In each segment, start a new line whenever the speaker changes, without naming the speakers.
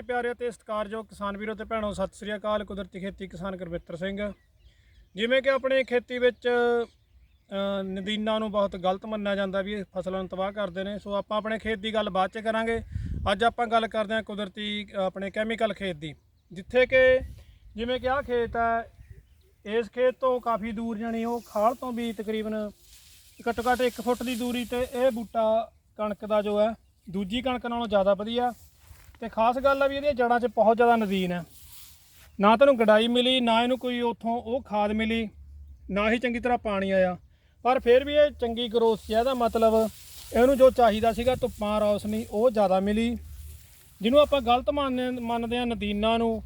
ਪਿਆਰੇ ਤੇ ਸਤਿਕਾਰਯੋਗ ਕਿਸਾਨ ਵੀਰੋ ਤੇ ਭੈਣੋ, ਸਤਿ ਸ੍ਰੀ ਅਕਾਲ। ਕੁਦਰਤੀ ਖੇਤੀ ਕਿਸਾਨ ਗੁਰਮਿੱਤਰ ਸਿੰਘ। ਜਿਵੇਂ ਕਿ ਆਪਣੀ ਖੇਤੀ ਵਿੱਚ ਨਦੀਨਾਂ ਨੂੰ ਬਹੁਤ ਗਲਤ ਮੰਨਿਆ ਜਾਂਦਾ ਵੀ ਇਹ ਫਸਲਾਂ ਨੂੰ ਤਬਾਹ ਕਰਦੇ ਨੇ। ਸੋ ਆਪਾਂ ਆਪਣੇ ਖੇਤ ਦੀ ਗੱਲ ਬਾਅਦ ਚ ਕਰਾਂਗੇ। ਅੱਜ ਆਪਾਂ ਗੱਲ ਕਰਦੇ ਹਾਂ ਕੁਦਰਤੀ, ਆਪਣੇ ਕੈਮੀਕਲ ਖੇਤ ਦੀ। ਜਿੱਥੇ ਕਿ ਜਿਵੇਂ ਕਿ ਆਹ ਖੇਤ ਹੈ, ਇਸ ਖੇਤ ਤੋਂ ਕਾਫੀ ਦੂਰ ਜਾਣੀ ਉਹ ਖਾਲ ਤੋਂ ਵੀ ਤਕਰੀਬਨ ਘੱਟੋ ਘੱਟ 1 ਫੁੱਟ ਦੀ ਦੂਰੀ ਤੇ ਇਹ ਬੂਟਾ ਕਣਕ ਦਾ ਜੋ ਹੈ, ਦੂਜੀ ਕਣਕ ਨਾਲੋਂ ਜ਼ਿਆਦਾ ਵਧੀਆ। ਤੇ ਖਾਸ ਗੱਲ ਆ ਵੀ ਇਹਦੀਆਂ ਜੜਾਂ 'ਚ ਬਹੁਤ ਜ਼ਿਆਦਾ ਨਦੀਨ ਹੈ ਨਾ ਤੈਨੂੰ ਗਡਾਈ ਮਿਲੀ, ਨਾ ਇਹਨੂੰ ਕੋਈ ਉੱਥੋਂ ਉਹ ਖਾਦ ਮਿਲੀ, ਨਾ ਹੀ ਚੰਗੀ ਤਰ੍ਹਾਂ ਪਾਣੀ ਆਇਆ। ਪਰ ਫਿਰ ਵੀ ਇਹ ਚੰਗੀ ਗਰੋਥ ਸੀ ਇਹਦਾ ਮਤਲਬ ਇਹਨੂੰ ਜੋ ਚਾਹੀਦਾ ਸੀਗਾ ਧੁੱਪਾਂ, ਰੌਸ਼ਨੀ, ਉਹ ਜ਼ਿਆਦਾ ਮਿਲੀ। ਜਿਹਨੂੰ ਆਪਾਂ ਗਲਤ ਮੰਨ ਮੰਨਦੇ ਆ ਨਦੀਨਾਂ ਨੂੰ,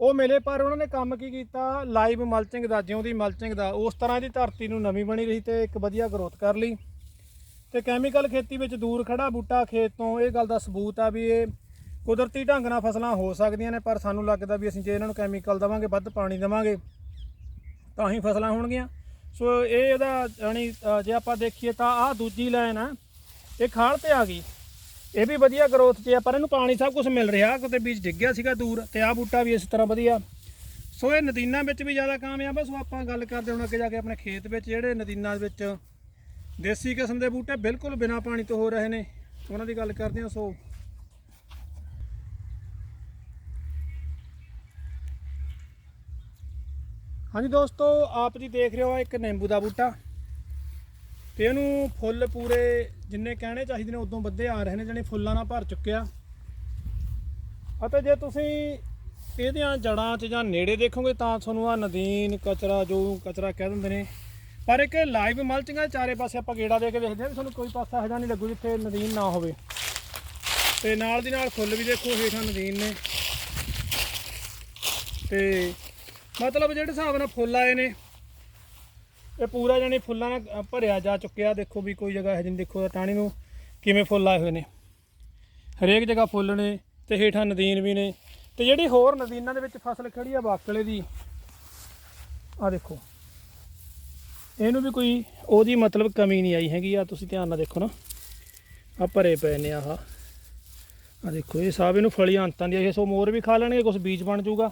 ਉਹ ਮਿਲੇ, ਪਰ ਉਹਨਾਂ ਨੇ ਕੰਮ ਕੀ ਕੀਤਾ? ਲਾਈਵ ਮਲਚਿੰਗ ਦਾ ਜਿਉਂ ਦੀ ਮਲਚਿੰਗ ਦਾ। ਉਸ ਤਰ੍ਹਾਂ ਦੀ ਧਰਤੀ ਨੂੰ ਨਵੀਂ ਬਣੀ ਰਹੀ ਤੇ ਇੱਕ ਵਧੀਆ ਗਰੋਥ ਕਰ ਲਈ। ਤੇ ਕੈਮੀਕਲ ਖੇਤੀ ਵਿੱਚ ਦੂਰ ਖੜਾ ਬੂਟਾ ਖੇਤ ਤੋਂ ਇਹ ਗੱਲ ਦਾ ਸਬੂਤ ਆ ਵੀ ਇਹ ਕੁਦਰਤੀ ਢੰਗ ਨਾਲ ਫਸਲਾਂ ਹੋ ਸਕਦੀਆਂ ਨੇ, ਪਰ ਸਾਨੂੰ ਲੱਗਦਾ ਵੀ ਅਸੀਂ ਜੇ ਇਹਨਾਂ ਨੂੰ ਕੈਮੀਕਲ ਦਵਾਂਗੇ, ਵੱਧ ਪਾਣੀ ਦਵਾਂਗੇ, ਤਾਂ ਹੀ ਫਸਲਾਂ ਹੋਣਗੀਆਂ। ਸੋ ਇਹ ਇਹਦਾ ਜਾਣੀ ਜੇ ਆਪਾਂ ਦੇਖੀਏ ਤਾਂ ਆਹ ਦੂਜੀ ਲਾਈਨ ਆ, ਇਹ ਖਾਲ ਤੇ ਆ ਗਈ। ਇਹ ਵੀ ਵਧੀਆ ਗਰੋਥ 'ਚ ਆ, ਪਰ ਇਹਨੂੰ ਪਾਣੀ ਸਭ ਕੁਝ ਮਿਲ ਰਿਹਾ। ਕਿਤੇ ਬੀਜ ਡਿੱਗ ਗਿਆ ਸੀਗਾ ਦੂਰ ਤੇ ਆਹ ਬੂਟਾ ਵੀ ਇਸ ਤਰ੍ਹਾਂ ਵਧੀਆ। ਸੋ ਇਹ ਨਦੀਨਾਂ ਵਿੱਚ ਵੀ ਜ਼ਿਆਦਾ ਕਾਮਯਾਬ ਆ। ਸੋ ਆਪਾਂ ਗੱਲ ਕਰਦੇ ਹੁਣ ਅੱਗੇ ਜਾ ਕੇ ਆਪਣੇ ਖੇਤ ਵਿੱਚ, ਜਿਹੜੇ ਨਦੀਨਾਂ ਦੇ ਵਿੱਚ ਦੇਸੀ ਕਿਸਮ ਦੇ ਬੂਟੇ ਬਿਲਕੁਲ ਬਿਨਾਂ ਪਾਣੀ ਤੋਂ ਹੋ ਰਹੇ ਨੇ, ਉਹਨਾਂ ਦੀ ਗੱਲ ਕਰਦੇ ਹਾਂ। ਸੋ ਹਾਂਜੀ ਦੋਸਤੋ, ਆਪ ਜੀ ਦੇਖ ਰਹੇ ਹੋ ਇੱਕ ਨਿੰਬੂ ਦਾ ਬੂਟਾ। ਤੇ ਇਹਨੂੰ ਫੁੱਲ ਪੂਰੇ ਜਿੰਨੇ ਕਹਿਣੇ ਚਾਹੀਦੇ ਨੇ, ਉਦੋਂ ਵੱਧੇ ਆ ਰਹੇ ਨੇ ਜਿਹੜੇ ਫੁੱਲਾਂ ਨਾਲ ਭਰ ਚੁੱਕਿਆ। ਅਤੇ ਜੇ ਤੁਸੀਂ ਇਹਦੀਆਂ ਜੜਾਂ 'ਚ ਜਾਂ ਨੇੜੇ ਦੇਖੋਗੇ, ਤਾਂ ਤੁਹਾਨੂੰ ਆ ਨਦੀਨ ਕਚਰਾ, ਜੋ ਕਚਰਾ ਕਹਿ ਦਿੰਦੇ ਨੇ। ਪਰ ਇੱਕ ਲਾਈਵ ਮਲਚਿੰਗ ਆ ਚਾਰੇ ਪਾਸੇ ਆਪਾਂ ਗੇੜਾ ਦੇ ਕੇ ਦੇਖਦੇ ਹਾਂ ਵੀ ਤੁਹਾਨੂੰ ਕੋਈ ਪਾਸਾ ਇਹੋ ਜਿਹਾ ਨਹੀਂ ਲੱਗੂ ਜਿੱਥੇ ਨਦੀਨ ਨਾ ਹੋਵੇ। ਤੇ ਨਾਲ ਦੀ ਨਾਲ ਫੁੱਲ ਵੀ ਦੇਖੋ, ਹੇਠਾਂ ਨਦੀਨ ਨੇ। ਤੇ ਮਤਲਬ ਜਿਹੜੇ ਹਿਸਾਬ ਨਾਲ ਫੁੱਲ ਆਏ ਨੇ, ਇਹ ਪੂਰਾ ਜਾਨੀ ਫੁੱਲਾਂ ਨਾਲ ਭਰਿਆ ਜਾ ਚੁੱਕਿਆ। ਦੇਖੋ ਵੀ ਕੋਈ ਜਗ੍ਹਾ ਹੈ ਜਿੰਨੀ ਦੇਖੋ ਟਾਣੀ ਨੂੰ ਕਿਵੇਂ ਫੁੱਲ ਆਏ ਹੋਏ ਨੇ। ਹਰੇਕ ਜਗ੍ਹਾ ਫੁੱਲ ਨੇ ਤੇ ਹੇਠਾਂ ਨਦੀਨ ਵੀ ਨੇ। ਤੇ ਜਿਹੜੀ ਹੋਰ ਨਦੀਨਾਂ ਦੇ ਵਿੱਚ ਫਸਲ ਖੜੀ ਆ ਬਾਕਲੇ ਦੀ ਆ ਦੇਖੋ। ਇਹਨੂੰ ਵੀ ਕੋਈ ਉਹਦੀ ਮਤਲਬ ਕਮੀ ਨਹੀਂ ਆਈ ਹੈਗੀ। ਆ ਤੁਸੀਂ ਧਿਆਨ ਨਾਲ ਦੇਖੋ ਨਾ। ਆ ਭਰੇ ਪਏ ਨੇ ਆਹ। ਆ ਦੇਖੋ, ਇਹ ਸਭ ਇਹਨੂੰ ਫਲੀਆਂ ਅੰਤਾਂ ਦੀ ਇਹ ਸੋ ਮੋਰ ਵੀ ਖਾ ਲੈਣਗੇ ਕੁਝ ਬੀਜ ਬਣ ਜਾਊਗਾ।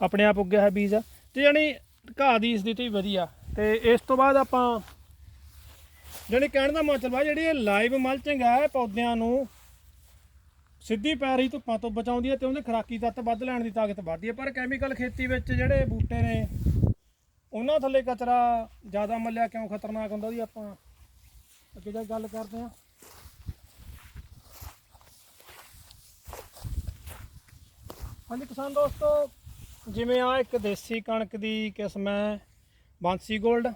ਆਪਣੇ ਆਪ ਉੱਗਿਆ ਹੈ ਬੀਜ ਆ। ਤੇ ਜਾਣੀ ਘਾਹ ਦੀ ਸਥਿਤੀ ਵਧੀਆ। ਤੇ ਇਸ ਤੋਂ ਬਾਅਦ ਆਪਾਂ ਜਾਣੀ ਕਹਿਣ ਦਾ ਮਤਲਬ ਆ, ਜਿਹੜੀ ਇਹ ਲਾਈਵ ਮਲਚਿੰਗ ਹੈ ਪੌਦਿਆਂ ਨੂੰ ਸਿੱਧੀ ਪੈ ਰਹੀ ਧੁੱਪਾਂ ਤੋਂ ਬਚਾਉਂਦੀ ਹੈ ਤੇ ਉਹਦੇ ਖਰਾਕੀ ਤੱਤ ਵੱਧ ਲੈਣ ਦੀ ਤਾਕਤ ਵੱਧਦੀ ਹੈ ਪਰ ਕੈਮੀਕਲ ਖੇਤੀ ਵਿੱਚ ਜਿਹੜੇ ਬੂਟੇ ਨੇ, ਉਹਨਾਂ ਥੱਲੇ ਕਚਰਾ ਜ਼ਿਆਦਾ ਮੱਲਿਆ ਕਿਉਂ? ਖਤਰਨਾਕ ਹੁੰਦਾ ਉਹਦੀ ਆਪਾਂ। ਅੱਗੇ ਜਾ ਕੇ ਗੱਲ ਕਰਦੇ ਹਾਂ। ਹਾਂਜੀ ਕਿਸਾਨ ਦੋਸਤੋ ਜਿਵੇਂ ਆ ਇੱਕ ਦੇਸੀ ਕਣਕ ਦੀ ਕਿਸਮ ਹੈ, ਬਾਂਸੀ 골ਡ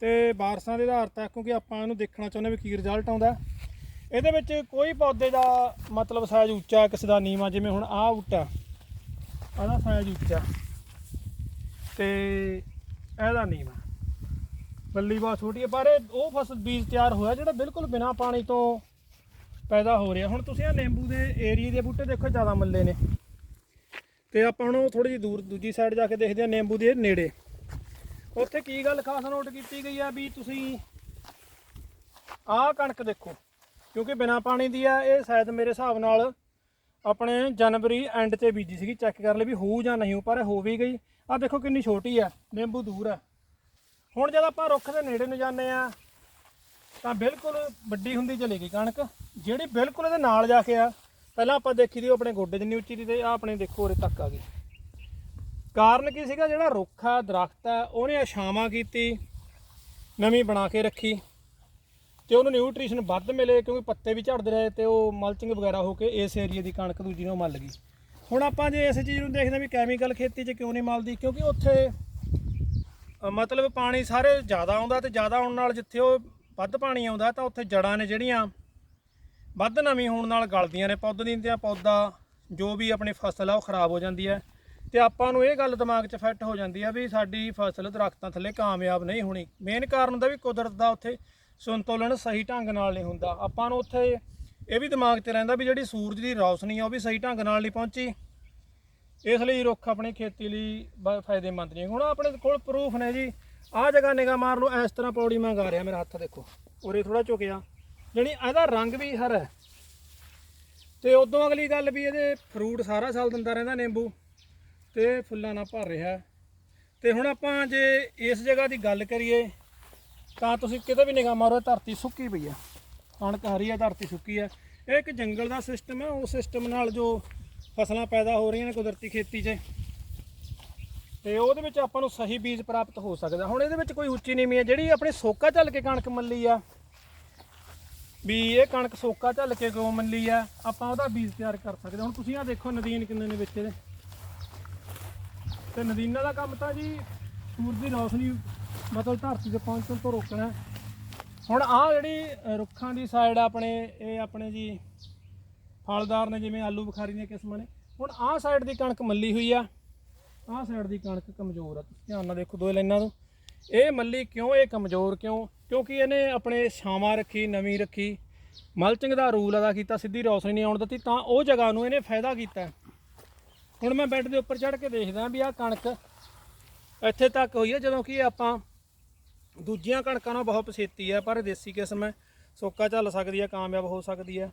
ਤੇ ਬਾਰਸਾਂ ਦੇ ਆਧਾਰ ਤੇ ਕਿਉਂਕਿ ਆਪਾਂ ਇਹਨੂੰ ਦੇਖਣਾ ਚਾਹੁੰਦੇ ਵੀ ਕੀ ਰਿਜ਼ਲਟ ਆਉਂਦਾ ਇਹਦੇ ਵਿੱਚ ਕੋਈ ਪੌਦੇ ਦਾ ਮਤਲਬ ਸਾਈਜ਼ ਉੱਚਾ, ਕਿਸੇ ਦਾ ਨੀਵਾਂ, ਜਿਵੇਂ ਹੁਣ ਆਹ ਬੂਟਾ ਇਹਦਾ ਸਾਈਜ਼ ਉੱਚਾ। ਤੇ ਇਹਦਾ ਨੀਵਾਂ। ਬੱਲੀ ਬਹੁਤ ਛੋਟੀ ਹੈ, ਪਰ ਇਹ ਉਹ ਫਸਲ ਬੀਜ ਤਿਆਰ ਹੋਇਆ ਜਿਹੜਾ ਬਿਲਕੁਲ ਬਿਨਾ ਪਾਣੀ ਤੋਂ ਪੈਦਾ ਹੋ ਰਿਹਾ। ਹੁਣ ਤੁਸੀਂ ਆ ਨਿੰਬੂ ਦੇ ਏਰੀਏ ਦੇ ਬੂਟੇ ਦੇਖੋ, ਜ਼ਿਆਦਾ ਮੱਲੇ ਨੇ। ਤੇ ਆਪਾਂ ਹੁਣ ਥੋੜੀ ਜਿਹੀ ਦੂਰ, ਦੂਜੀ ਸਾਈਡ ਜਾ ਕੇ ਦੇਖਦੇ ਹਾਂ ਨਿੰਬੂ ਦੇ ਨੇੜੇ। ਉੱਥੇ ਕੀ ਗੱਲ ਖਾਸ ਨੋਟ ਕੀਤੀ ਗਈ ਆ ਵੀ ਤੁਸੀਂ ਆਹ ਕਣਕ ਦੇਖੋ, ਕਿਉਂਕਿ ਬਿਨਾ ਪਾਣੀ ਦੀ ਆ, ਇਹ ਸ਼ਾਇਦ ਮੇਰੇ ਹਿਸਾਬ ਨਾਲ ਆਪਣੇ ਜਨਵਰੀ ਐਂਡ ਤੇ ਬੀਜੀ ਸੀਗੀ ਚੈੱਕ ਕਰ ਲਈ ਵੀ ਹੋਊ ਜਾਂ ਨਹੀਂ ਹੋ ਪਰ ਹੋ ਵੀ ਗਈ। ਆ ਦੇਖੋ ਕਿੰਨੀ ਛੋਟੀ ਆ, ਨਿੰਬੂ ਦੂਰ ਆ। ਹੁਣ ਜਦ ਆਪਾਂ ਰੁੱਖ ਦੇ ਨੇੜੇ ਨੂੰ ਜਾਂਦੇ ਆ, ਤਾਂ ਬਿਲਕੁਲ ਵੱਡੀ ਹੁੰਦੀ ਚਲੀ ਗਈ ਕਣਕ। ਜਿਹੜੀ ਬਿਲਕੁਲ ਇਹਦੇ ਨਾਲ ਜਾ ਕੇ ਆ ਪਹਿਲਾਂ ਆਪਾਂ ਦੇਖੀ ਦੀ ਉਹ ਆਪਣੇ ਗੋਡੇ ਜਿੰਨੀ ਉੱਚੀ ਦੀ ਤੇ ਆ ਆਪਣੇ ਦੇਖੋ ਉਰੇ ਤੱਕ ਆ ਗਈ। ਕਾਰਨ ਕੀ ਸੀਗਾ ਜਿਹੜਾ ਰੁੱਖ ਆ, ਦਰਖਤ ਆ, ਉਹਨੇ ਛਾਵਾਂ ਕੀਤੀ, ਨਵੀਂ ਬਣਾ ਕੇ ਰੱਖੀ ਤੇ ਉਹਨੂੰ ਨਿਊਟ੍ਰੀਸ਼ਨ ਵੱਧ ਮਿਲੇ ਕਿਉਂਕਿ ਪੱਤੇ ਵੀ ਝੜਦੇ ਰਹੇ ਤੇ ਉਹ ਮਲਚਿੰਗ ਵਗੈਰਾ ਹੋ ਕੇ ਇਸ ਏਰੀਆ ਦੀ ਕਣਕ ਦੂਜੀ ਨੂੰ ਮਲ ਗਈ। ਹੁਣ ਆਪਾਂ ਜੇ ਇਸ ਚੀਜ਼ ਨੂੰ ਦੇਖਦੇ ਹਾਂ ਵੀ ਕੈਮੀਕਲ ਖੇਤੀ 'ਚ ਕਿਉਂ ਨਹੀਂ ਮਲਦੀ, ਕਿਉਂਕਿ ਉੱਥੇ ਮਤਲਬ ਪਾਣੀ ਸਾਰੇ ਜ਼ਿਆਦਾ ਆਉਂਦਾ ਤੇ ਜ਼ਿਆਦਾ ਆਉਣ ਨਾਲ ਜਿੱਥੇ ਉਹ ਵੱਧ ਪਾਣੀ ਆਉਂਦਾ ਤਾਂ ਉੱਥੇ ਜੜਾਂ ਨੇ ਜਿਹੜੀਆਂ ਵੱਧ ਨਵੀਂ ਹੋਣ ਨਾਲ ਗਲਦੀਆਂ ਨੇ ਪੌਦੇ ਦੀ ਤੇ ਪੌਦਾ ਜੋ ਵੀ ਆਪਣੀ ਫਸਲ ਆ, ਉਹ ਖਰਾਬ ਹੋ ਜਾਂਦੀ ਹੈ। ਤੇ ਆਪਾਂ ਨੂੰ ਇਹ ਗੱਲ ਦਿਮਾਗ 'ਚ ਫਿੱਟ ਹੋ ਜਾਂਦੀ ਆ ਵੀ ਸਾਡੀ ਫਸਲ ਦਰਖਤਾਂ ਥੱਲੇ ਕਾਮਯਾਬ ਨਹੀਂ ਹੋਣੀ। ਮੇਨ ਕਾਰਨ ਹੁੰਦਾ ਵੀ ਕੁਦਰਤ ਦਾ ਉੱਥੇ ਸੰਤੁਲਨ ਸਹੀ ਢੰਗ ਨਾਲ ਨਹੀਂ ਹੁੰਦਾ। ਆਪਾਂ ਨੂੰ ਉੱਥੇ ਇਹ ਵੀ ਦਿਮਾਗ 'ਚ ਰਹਿੰਦਾ ਵੀ ਜਿਹੜੀ ਸੂਰਜ ਦੀ ਰੌਸ਼ਨੀ ਆ, ਉਹ ਵੀ ਸਹੀ ਢੰਗ ਨਾਲ ਨਹੀਂ ਪਹੁੰਚੀ। ਇਸ ਲਈ ਰੁੱਖ ਆਪਣੀ ਖੇਤੀ ਲਈ ਬ- ਫਾਇਦੇਮੰਦ ਨਹੀਂ। ਹੁਣ ਆਪਣੇ ਕੋਲ ਪ੍ਰੂਫ ਨੇ ਜੀ। ਆਹ ਜਗ੍ਹਾ ਨਿਗਾ ਮਾਰ ਲਓ, ਇਸ ਤਰ੍ਹਾਂ ਪੌੜੀ ਮੰਗਾ ਰਿਹਾ, ਮੇਰਾ ਹੱਥ ਦੇਖੋ। ਉਰੇ ਥੋੜਾ ਝੁਕਿਆ। ਜਿਹੜੀ ਇਹਦਾ ਰੰਗ ਵੀ ਹਰਾ ਹੈ। ਤੇ ਉਦੋਂ ਅਗਲੀ ਗੱਲ ਵੀ ਇਹਦੇ ਫਰੂਟ ਸਾਰਾ ਸਾਲ ਦਿੰਦਾ ਰਹਿੰਦਾ ਨਿੰਬੂ, ਤੇ ਫੁੱਲਾਂ ਨਾਲ ਭਰ ਰਿਹਾ ਤੇ ਹੁਣ ਆਪਾਂ ਜੇ ਇਸ ਜਗ੍ਹਾ ਦੀ ਗੱਲ ਕਰੀਏ, ਤਾਂ ਤੁਸੀਂ ਕਿਤੇ ਵੀ ਨਿਗਾਹ ਮਾਰੋ ਧਰਤੀ ਸੁੱਕੀ ਪਈ ਆ ਕਣਕ ਹਰੀ ਆ ਧਰਤੀ ਸੁੱਕੀ ਆ ਇਹ ਇੱਕ ਜੰਗਲ ਦਾ ਸਿਸਟਮ ਹੈ ਉਸ ਸਿਸਟਮ ਨਾਲ ਜੋ ਫਸਲਾਂ ਪੈਦਾ ਹੋ ਰਹੀਆਂ ਨੇ ਕੁਦਰਤੀ ਖੇਤੀ 'ਚ। ਤੇ ਉਹਦੇ ਵਿੱਚ ਆਪਾਂ ਨੂੰ ਸਹੀ ਬੀਜ ਪ੍ਰਾਪਤ ਹੋ ਸਕਦਾ। ਹੁਣ ਇਹਦੇ ਵਿੱਚ ਕੋਈ ਉੱਚੀ ਨੀਵੀਂ ਹੈ, ਜਿਹੜੀ ਆਪਣੇ ਸੋਕਾ ਝੱਲ ਕੇ ਕਣਕ ਮੱਲੀ ਆ ਵੀ ਇਹ ਕਣਕ ਸੋਕਾ ਝੱਲ ਕੇ ਕਿਉਂ ਮੱਲੀ ਆ? ਆਪਾਂ ਉਹਦਾ ਬੀਜ ਤਿਆਰ ਕਰ ਸਕਦੇ ਹੁਣ ਤੁਸੀਂ ਆ ਦੇਖੋ ਨਦੀਨ ਕਿੰਨੇ ਨੇ ਵਿੱਚ ਇਹਦੇ ਤੇ ਨਦੀਨਾਂ ਦਾ ਕੰਮ ਤਾਂ ਜੀ ਸੂਰਜ ਦੀ ਰੌਸ਼ਨੀ ਮਤਲਬ ਧਰਤੀ ਤੇ ਪਹੁੰਚਣ ਤੋਂ ਰੋਕਣਾ। ਹੁਣ ਆਹ ਜਿਹੜੀ ਰੁੱਖਾਂ ਦੀ ਸਾਈਡ ਆਪਣੇ, ਇਹ ਆਪਣੇ ਜੀ ਫਲਦਾਰ ਨੇ ਜਿਵੇਂ ਆਲੂ ਬੁਖਾਰੀ ਦੀਆਂ ਕਿਸਮਾਂ ਨੇ। ਹੁਣ ਆਹ ਸਾਈਡ ਦੀ ਕਣਕ ਮੱਲੀ ਹੋਈ ਆ। ਆਹ ਸਾਈਡ ਦੀ ਕਣਕ ਕਮਜ਼ੋਰ ਆ। ਤੁਸੀਂ ਧਿਆਨ ਨਾਲ ਦੇਖੋ ਦੋ ਲਾਈਨਾਂ ਤੋਂ ਇਹ ਮੱਲੀ ਕਿਉਂ, ਇਹ ਕਮਜ਼ੋਰ ਕਿਉਂ? ਕਿਉਂਕਿ ਇਹਨੇ ਆਪਣੇ ਛਾਵਾਂ ਰੱਖੀ, ਨਵੀਂ ਰੱਖੀ। ਮਲਚਿੰਗ ਦਾ ਰੂਲ ਅਦਾ ਕੀਤਾ, ਸਿੱਧੀ ਰੌਸ਼ਨੀ ਨਹੀਂ ਆਉਣ ਦਿੱਤੀ, ਤਾਂ ਉਹ ਜਗ੍ਹਾ ਨੂੰ ਇਹਨੇ ਫਾਇਦਾ ਕੀਤਾ। ਹੁਣ ਮੈਂ ਬੈੱਡ ਦੇ ਉੱਪਰ ਚੜ੍ਹ ਕੇ ਦੇਖਦਾ ਵੀ ਆਹ ਕਣਕ ਇੱਥੇ ਤੱਕ ਹੋਈ ਹੈ ਜਦੋਂ ਕਿ ਆਪਾਂ ਦੂਜੀਆਂ ਕਣਕਾਂ ਨਾਲ ਬਹੁਤ ਪਛੇਤੀ ਹੈ ਪਰ ਦੇਸੀ ਕਿਸਮ ਹੈ। ਸੋਕਾ ਚੱਲ ਸਕਦੀ ਹੈ ਕਾਮਯਾਬ ਹੋ ਸਕਦੀ ਹੈ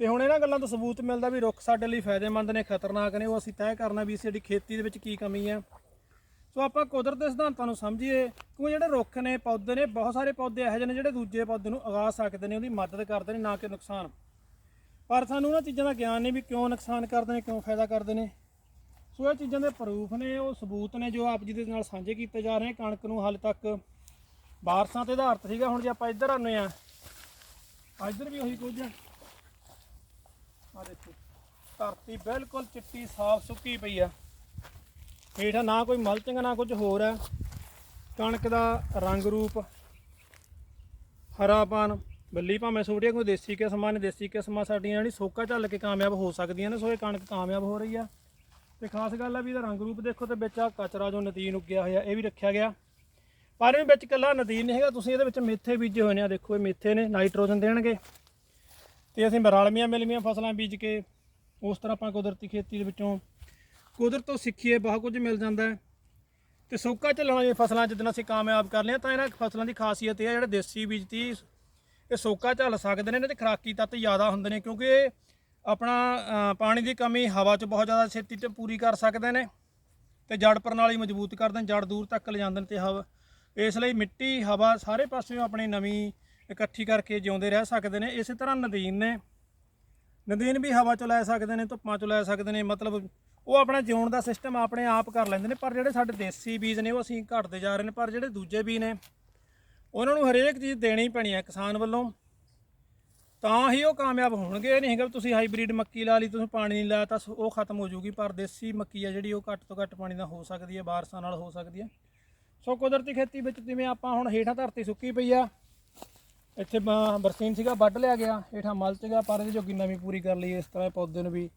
ਤੇ ਹੁਣ ਇਹਨਾਂ ਗੱਲਾਂ ਤੋਂ ਸਬੂਤ ਮਿਲਦਾ ਵੀ ਰੁੱਖ ਸਾਡੇ ਲਈ ਫਾਇਦੇਮੰਦ ਨੇ, ਖਤਰਨਾਕ ਨੇ, ਉਹ ਅਸੀਂ ਤੈਅ ਕਰਨਾ ਵੀ ਸਾਡੀ ਖੇਤੀ ਦੇ ਵਿੱਚ ਕੀ ਕਮੀ ਹੈ ਸੋ ਆਪਾਂ ਕੁਦਰਤ ਦੇ ਸਿਧਾਂਤਾਂ ਨੂੰ ਸਮਝੀਏ ਕਿਉਂਕਿ ਜਿਹੜੇ ਰੁੱਖ ਨੇ, ਪੌਦੇ ਨੇ, ਬਹੁਤ ਸਾਰੇ ਪੌਦੇ ਇਹੋ ਜਿਹੇ ਨੇ ਜਿਹੜੇ ਦੂਜੇ ਪੌਦੇ ਨੂੰ ਉਗਾ ਸਕਦੇ ਨੇ, ਉਹਦੀ ਮਦਦ ਕਰਦੇ ਨੇ, ਨਾ ਕਿ ਨੁਕਸਾਨ। ਪਰ ਸਾਨੂੰ ਉਹਨਾਂ ਚੀਜ਼ਾਂ ਦਾ ਗਿਆਨ ਨਹੀਂ ਵੀ ਕਿਉਂ ਨੁਕਸਾਨ ਕਰਦੇ ਨੇ, ਕਿਉਂ ਫਾਇਦਾ ਕਰਦੇ ਨੇ। ਸੋ ਇਹ ਚੀਜ਼ਾਂ ਦੇ ਪ੍ਰੂਫ ਨੇ, ਉਹ ਸਬੂਤ ਨੇ ਜੋ ਆਪ ਜੀ ਦੇ ਨਾਲ ਸਾਂਝੇ ਕੀਤੇ ਜਾ ਰਹੇ ਕਣਕ ਨੂੰ ਹਾਲੇ ਤੱਕ ਬਾਰਸਾਂ ਤੇ ਆਧਾਰਿਤ ਸੀਗਾ, ਹੁਣ ਜੇ ਆਪਾਂ ਇੱਧਰ ਆਉਂਦੇ ਆ ਇੱਧਰ ਵੀ ਉਹੀ ਕੁਝ ਆ। ਆਹ ਦੇਖੋ, ਧਰਤੀ ਬਿਲਕੁਲ ਚਿੱਟੀ, ਸਾਫ਼, ਸੁੱਕੀ ਪਈ ਆ। ਹੇਠਾਂ ਨਾ ਕੋਈ ਮਲਚਿੰਗ, ਨਾ ਕੁਝ ਹੋਰ ਹੈ। ਕਣਕ ਦਾ ਰੰਗ ਰੂਪ ਹਰਾਪਨ ਬੱਲੀ ਭਾਵੇਂ ਛੋਟੀਆਂ ਕੋਈ ਦੇਸੀ ਕਿਸਮਾਂ ਨੇ ਦੇਸੀ ਕਿਸਮਾਂ, ਸਾਡੀਆਂ ਜਿਹੜੀ ਸੋਕਾ ਝੱਲ ਕੇ ਕਾਮਯਾਬ ਹੋ ਸਕਦੀਆਂ ਨੇ, ਸੋ ਇਹ ਕਣਕ ਕਾਮਯਾਬ ਹੋ ਰਹੀ ਆ। ਤੇ ਖਾਸ ਗੱਲ ਆ ਵੀ ਇਹਦਾ ਰੰਗ ਰੂਪ ਦੇਖੋ ਤੇ ਵਿੱਚ ਆ ਕਚਰਾ ਜੋ ਨਦੀਨ ਉੱਗਿਆ ਹੋਇਆ, ਇਹ ਵੀ ਰੱਖਿਆ ਗਿਆ। ਪਰ ਇਹ ਵਿੱਚ ਕੱਲਾ ਨਦੀਨ ਨਹੀਂ ਹੈਗਾ, ਤੁਸੀਂ ਇਹਦੇ ਵਿੱਚ ਮੇਥੇ ਬੀਜੇ ਹੋਏ ਨੇ, ਆ ਦੇਖੋ ਇਹ ਮੇਥੇ ਨੇ, ਨਾਈਟ੍ਰੋਜਨ ਦੇਣਗੇ। ਤੇ ਅਸੀਂ ਰਲਮੀਆਂ ਮਿਲਮੀਆਂ ਫਸਲਾਂ ਬੀਜ ਕੇ, ਉਸ ਤਰ੍ਹਾਂ ਆਪਾਂ ਕੁਦਰਤੀ ਖੇਤੀ ਦੇ ਵਿੱਚੋਂ ਕੁਦਰਤ ਤੋਂ ਸਿੱਖੀਏ, ਬਹੁਤ ਕੁਝ ਮਿਲ ਜਾਂਦਾ ਹੈ। ਤੇ ਸੋਕਾ ਚੱਲਣ ਵਾਲੀਆਂ ਫਸਲਾਂ ਜਿੱਦਣ ਅਸੀਂ ਕਾਮਯਾਬ ਕਰ ਲਿਆ ਤਾਂ ਇਹਨਾਂ ਫਸਲਾਂ ਦੀ ਖਾਸੀਅਤ ਇਹ ਹੈ, ਜਿਹੜੇ ਦੇਸੀ ਬੀਜ ਤੀ ਇਹ ਸੋਕਾ ਝੱਲ ਸਕਦੇ ਨੇ ਇਹਨਾਂ ਦੇ ਖਰਾਕੀ ਤੱਤ ਜ਼ਿਆਦਾ ਹੁੰਦੇ ਨੇ, ਕਿਉਂਕਿ ਇਹ ਆਪਣਾ ਪਾਣੀ ਦੀ ਕਮੀ ਹਵਾ 'ਚ ਬਹੁਤ ਜ਼ਿਆਦਾ ਛੇਤੀ ਤੇ ਪੂਰੀ ਕਰ ਸਕਦੇ ਨੇ ਤੇ ਜੜ ਪ੍ਰਣਾਲੀ ਮਜ਼ਬੂਤ ਕਰਦੇ ਨੇ ਜੜ ਦੂਰ ਤੱਕ ਲਿਜਾਂਦੇ ਨੇ ਤੇ ਹਵਾ, ਇਸ ਲਈ ਮਿੱਟੀ, ਹਵਾ ਸਾਰੇ ਪਾਸਿਓਂ ਆਪਣੀ ਨਵੀਂ ਇਕੱਠੀ ਕਰਕੇ ਜਿਉਂਦੇ ਰਹਿ ਸਕਦੇ ਨੇ, ਇਸੇ ਤਰ੍ਹਾਂ ਨਦੀਨ ਨੇ। ਨਦੀਨ ਵੀ ਹਵਾ ਚੋਂ ਲੈ ਸਕਦੇ ਨੇ, ਧੁੱਪਾਂ ਚੋਂ ਲੈ ਸਕਦੇ ਨੇ, ਮਤਲਬ ਉਹ ਆਪਣਾ ਜਿਉਣ ਦਾ ਸਿਸਟਮ ਆਪਣੇ ਆਪ ਕਰ ਲੈਂਦੇ ਨੇ, ਪਰ ਜਿਹੜੇ ਸਾਡੇ ਦੇਸੀ ਬੀਜ ਨੇ ਉਹ ਅਸੀਂ ਘਟਦੇ ਜਾ ਰਹੇ ਨੇ, ਪਰ ਜਿਹੜੇ ਦੂਜੇ ਬੀਜ ਨੇ, ਉਹਨਾਂ ਨੂੰ ਹਰੇਕ ਚੀਜ਼ ਦੇਣੀ ਪੈਣੀ ਹੈ ਕਿਸਾਨ ਵੱਲੋਂ। ਤਾਂ ਹੀ ਉਹ ਕਾਮਯਾਬ ਹੋਣਗੇ, ਇਹ ਨਹੀਂ ਹੈਗਾ ਵੀ ਤੁਸੀਂ ਹਾਈਬ੍ਰਿਡ ਮੱਕੀ ਲਾ ਲਈ, ਤੁਸੀਂ ਪਾਣੀ ਨਹੀਂ ਲਾਇਆ ਤਾਂ ਉਹ ਖਤਮ ਹੋ ਜਾਊਗੀ, ਪਰ ਦੇਸੀ ਮੱਕੀ ਆ ਜਿਹੜੀ ਉਹ ਘੱਟ ਤੋਂ ਘੱਟ ਪਾਣੀ ਨਾਲ ਹੋ ਸਕਦੀ ਹੈ, ਬਾਰਸਾਂ ਨਾਲ ਹੋ ਸਕਦੀ ਹੈ। ਸੋ ਕੁਦਰਤੀ ਖੇਤੀ ਵਿੱਚ ਜਿਵੇਂ ਆਪਾਂ ਹੁਣ ਹੇਠਾਂ ਧਰਤੀ ਸੁੱਕੀ ਪਈ ਆ ਇੱਥੇ ਬ- ਬਰਸੀਨ ਸੀਗਾ, ਵੱਢ ਲਿਆ ਗਿਆ, ਹੇਠਾਂ ਮਲ ਸੀਗਾ, ਪਰ ਇਹਦੀ ਜੋਗੀ ਨਵੀਂ ਪੂਰੀ ਕਰ ਲਈ, ਇਸ ਤਰ੍ਹਾਂ ਇਹ ਪੌਦੇ ਨੂੰ ਵੀ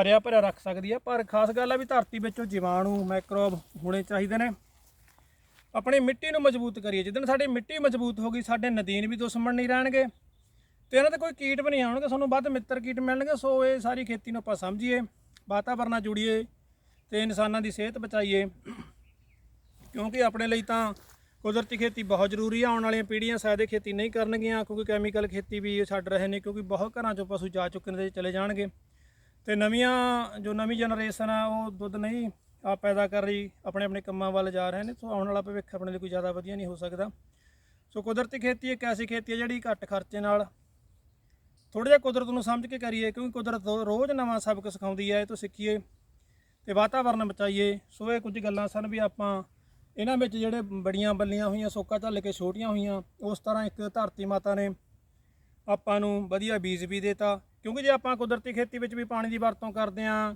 ਹਰਿਆ ਭਰਿਆ ਰੱਖ ਸਕਦੀ ਹੈ ਪਰ ਖਾਸ ਗੱਲ ਆ ਵੀ ਧਰਤੀ ਵਿੱਚੋਂ ਜੀਵਾਣੂ ਮਾਈਕਰੋਬ ਹੋਣੇ ਚਾਹੀਦੇ ਨੇ। ਆਪਣੀ ਮਿੱਟੀ ਨੂੰ ਮਜ਼ਬੂਤ ਕਰੀਏ। ਜਿੱਦਣ ਸਾਡੀ ਮਿੱਟੀ ਮਜ਼ਬੂਤ ਹੋ ਗਈ, ਸਾਡੇ ਨਦੀਨ ਵੀ ਦੁਸ਼ਮਣ ਨਹੀਂ ਰਹਿਣਗੇ। ਤੇ ਇਹਨਾਂ ਤੇ ਕੋਈ ਕੀਟ ਵੀ ਨਹੀਂ ਆਉਣਗੇ, ਸਾਨੂੰ ਵੱਧ ਮਿੱਤਰ ਕੀਟ ਮਿਲਣਗੇ, ਸੋ ਇਹ ਸਾਰੀ ਖੇਤੀ ਨੂੰ ਆਪਾਂ ਸਮਝੀਏ, ਵਾਤਾਵਰਨ ਨਾਲ ਜੁੜੀਏ, ਤੇ ਇਨਸਾਨਾਂ ਦੀ ਸਿਹਤ ਬਚਾਈਏ। ਕਿਉਂਕਿ ਆਪਣੇ ਲਈ ਤਾਂ ਕੁਦਰਤੀ ਖੇਤੀ ਬਹੁਤ ਜ਼ਰੂਰੀ ਆ, ਆਉਣ ਵਾਲੀਆਂ ਪੀੜ੍ਹੀਆਂ ਸ਼ਾਇਦ ਇਹ ਖੇਤੀ ਨਹੀਂ ਕਰਨਗੀਆਂ, ਕਿਉਂਕਿ ਕੈਮੀਕਲ ਖੇਤੀ ਵੀ ਛੱਡ ਰਹੇ ਨੇ, ਕਿਉਂਕਿ ਬਹੁਤ ਘਰਾਂ ਚੋਂ ਪਸ਼ੂ ਜਾ ਚੁੱਕੇ ਨੇ ਤੇ ਚਲੇ ਜਾਣਗੇ। ਤੇ ਨਵੀਆਂ, ਜੋ ਨਵੀਂ ਜਨਰੇਸ਼ਨ ਆ, ਉਹ ਦੁੱਧ ਨਹੀਂ ਆ ਪੈਦਾ ਕਰ ਰਹੀ, ਆਪਣੇ ਆਪਣੇ ਕੰਮਾਂ ਵੱਲ ਜਾ ਰਹੇ ਨੇ, ਸੋ ਆਉਣ ਵਾਲਾ ਭਵਿੱਖ ਆਪਣੇ ਲਈ ਕੋਈ ਜ਼ਿਆਦਾ ਵਧੀਆ ਨਹੀਂ ਹੋ ਸਕਦਾ। ਸੋ ਕੁਦਰਤੀ ਖੇਤੀ ਇੱਕ ਐਸੀ ਖੇਤੀ ਹੈ ਜਿਹੜੀ ਘੱਟ ਖਰਚੇ ਨਾਲ ਥੋੜਾ ਜਿਹਾ ਕੁਦਰਤ ਨੂੰ ਸਮਝ ਕੇ ਕਰੀਏ, ਕਿਉਂਕਿ ਕੁਦਰਤ ਰੋਜ਼ ਨਵਾਂ ਸਬਕ ਸਿਖਾਉਂਦੀ ਹੈ ਇਹ ਤੋਂ ਸਿੱਖੀਏ ਤੇ ਵਾਤਾਵਰਨ ਬਚਾਈਏ। ਸੋ ਇਹ ਕੁਝ ਗੱਲਾਂ ਸਨ ਵੀ ਆਪਾਂ ਇਹਨਾਂ ਵਿੱਚ ਜਿਹੜੇ ਬੜੀਆਂ ਬੱਲੀਆਂ ਹੋਈਆਂ, ਸੋਕਾ ਝੱਲ ਕੇ ਛੋਟੀਆਂ ਹੋਈਆਂ, ਉਸ ਤਰ੍ਹਾਂ ਇੱਕ ਧਰਤੀ ਮਾਤਾ ਨੇ ਆਪਾਂ ਨੂੰ ਵਧੀਆ ਬੀਜ ਵੀ ਦੇਤਾ। ਕਿਉਂਕਿ ਜੇ ਆਪਾਂ ਕੁਦਰਤੀ ਖੇਤੀ ਵਿੱਚ ਵੀ ਪਾਣੀ ਦੀ ਵਰਤੋਂ ਕਰਦੇ ਆਂ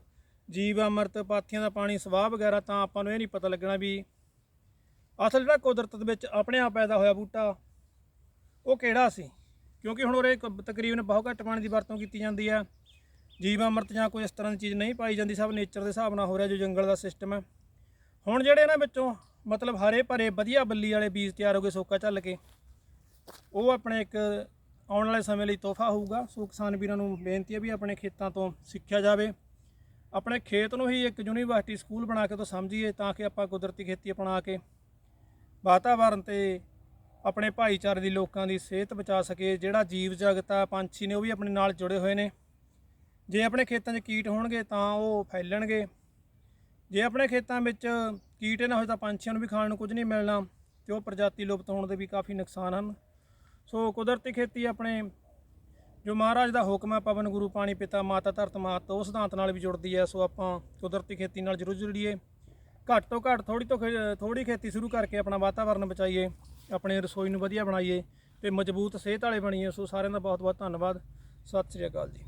ਜੀਵ, ਅਮਰਤ, ਪਾਥੀਆਂ ਦਾ ਪਾਣੀ, ਸਵਾਹ ਵਗੈਰਾ, ਤਾਂ ਆਪਾਂ ਨੂੰ ਇਹ ਨਹੀਂ ਪਤਾ ਲੱਗਣਾ ਵੀ ਅਸਲ ਜਿਹੜਾ ਕੁਦਰਤ ਦੇ ਵਿੱਚ ਆਪਣੇ ਆਪ ਪੈਦਾ ਹੋਇਆ ਬੂਟਾ, ਉਹ ਕਿਹੜਾ ਸੀ? ਕਿਉਂਕਿ ਹੁਣ ਉਰੇ ਤਕਰੀਬਨ ਬਹੁਤ ਘੱਟ ਪਾਣੀ ਦੀ ਵਰਤੋਂ ਕੀਤੀ ਜਾਂਦੀ ਹੈ। ਜੀਵ, ਅਮਰਤ ਜਾਂ ਕੋਈ ਇਸ ਤਰ੍ਹਾਂ ਦੀ ਚੀਜ਼ ਨਹੀਂ ਪਾਈ ਜਾਂਦੀ, ਸਭ ਨੇਚਰ ਦੇ ਹਿਸਾਬ ਨਾਲ ਹੋ ਰਿਹਾ ਜੋ ਜੰਗਲ ਦਾ ਸਿਸਟਮ ਹੈ। ਹੁਣ ਜਿਹੜੇ ਇਹਨਾਂ ਵਿੱਚੋਂ ਮਤਲਬ ਹਰੇ ਭਰੇ ਵਧੀਆ ਬੱਲੀ ਵਾਲੇ ਬੀਜ ਤਿਆਰ ਹੋ ਗਏ ਸੋਕਾ ਝੱਲ ਕੇ। ਉਹ ਆਪਣੇ ਇੱਕ ਆਉਣ ਵਾਲੇ ਸਮੇਂ ਲਈ ਤੋਹਫਾ ਹੋਊਗਾ। ਸੋ ਕਿਸਾਨ ਵੀਰਾਂ ਨੂੰ ਬੇਨਤੀ ਹੈ ਵੀ ਆਪਣੇ ਖੇਤਾਂ ਤੋਂ ਸਿੱਖਿਆ ਜਾਵੇ। ਆਪਣੇ ਖੇਤ ਨੂੰ ਹੀ ਇੱਕ ਯੂਨੀਵਰਸਿਟੀ ਸਕੂਲ ਬਣਾ ਕੇ ਤੋਂ ਸਮਝੀਏ ਤਾਂ ਕਿ ਆਪਾਂ ਕੁਦਰਤੀ ਖੇਤੀ ਅਪਣਾ ਕੇ ਵਾਤਾਵਰਣ ਤੇ ਆਪਣੇ ਭਾਈਚਾਰੇ ਦੀ ਲੋਕਾਂ ਦੀ ਸਿਹਤ ਬਚਾ ਸਕੇ ਜਿਹੜਾ ਜੀਵ ਜਗਤ ਆ, ਪੰਛੀ ਨੇ ਉਹ ਵੀ ਆਪਣੇ ਨਾਲ ਜੁੜੇ ਹੋਏ ਨੇ। ਜੇ ਆਪਣੇ ਖੇਤਾਂ 'ਚ ਕੀਟ ਹੋਣਗੇ ਤਾਂ ਉਹ ਫੈਲਣਗੇ। ਜੇ ਆਪਣੇ ਖੇਤਾਂ ਵਿੱਚ ਕੀਟ ਨਾ ਹੋਏ ਤਾਂ ਪੰਛੀਆਂ ਨੂੰ ਵੀ ਖਾਣ ਨੂੰ ਕੁਝ ਨਹੀਂ ਮਿਲਣਾ ਤੇ ਉਹ ਪ੍ਰਜਾਤੀ ਲੁਪਤ ਹੋਣ ਦੇ ਵੀ ਕਾਫੀ ਨੁਕਸਾਨ ਹਨ। ਸੋ ਕੁਦਰਤੀ ਖੇਤੀ ਆਪਣੇ ਜੋ ਮਹਾਰਾਜ ਦਾ ਹੁਕਮ ਹੈ, ਪਵਨ ਗੁਰੂ, ਪਾਣੀ ਪਿਤਾ, ਮਾਤਾ ਧਰਤ ਮਾਤ, ਉਹ ਸਿਧਾਂਤ ਨਾਲ ਵੀ ਜੁੜਦੀ ਹੈ। ਸੋ ਆਪਾਂ ਕੁਦਰਤੀ ਖੇਤੀ ਨਾਲ ਜ਼ਰੂਰ ਜੁੜੀਏ। ਘੱਟ ਤੋਂ ਘੱਟ ਥੋੜੀ ਤੋਂ ਖੇ- ਥੋੜੀ ਖੇਤੀ ਸ਼ੁਰੂ ਕਰਕੇ ਆਪਣਾ ਵਾਤਾਵਰਨ ਬਚਾਈਏ, ਆਪਣੇ ਰਸੋਈ ਨੂੰ ਵਧੀਆ ਬਣਾਈਏ ਤੇ ਮਜ਼ਬੂਤ ਸਿਹਤ ਵਾਲੇ ਬਣੀਏ। ਸੋ ਸਾਰਿਆਂ ਦਾ ਬਹੁਤ ਬਹੁਤ ਧੰਨਵਾਦ। ਸਤਿ ਸ੍ਰੀ ਅਕਾਲ ਜੀ।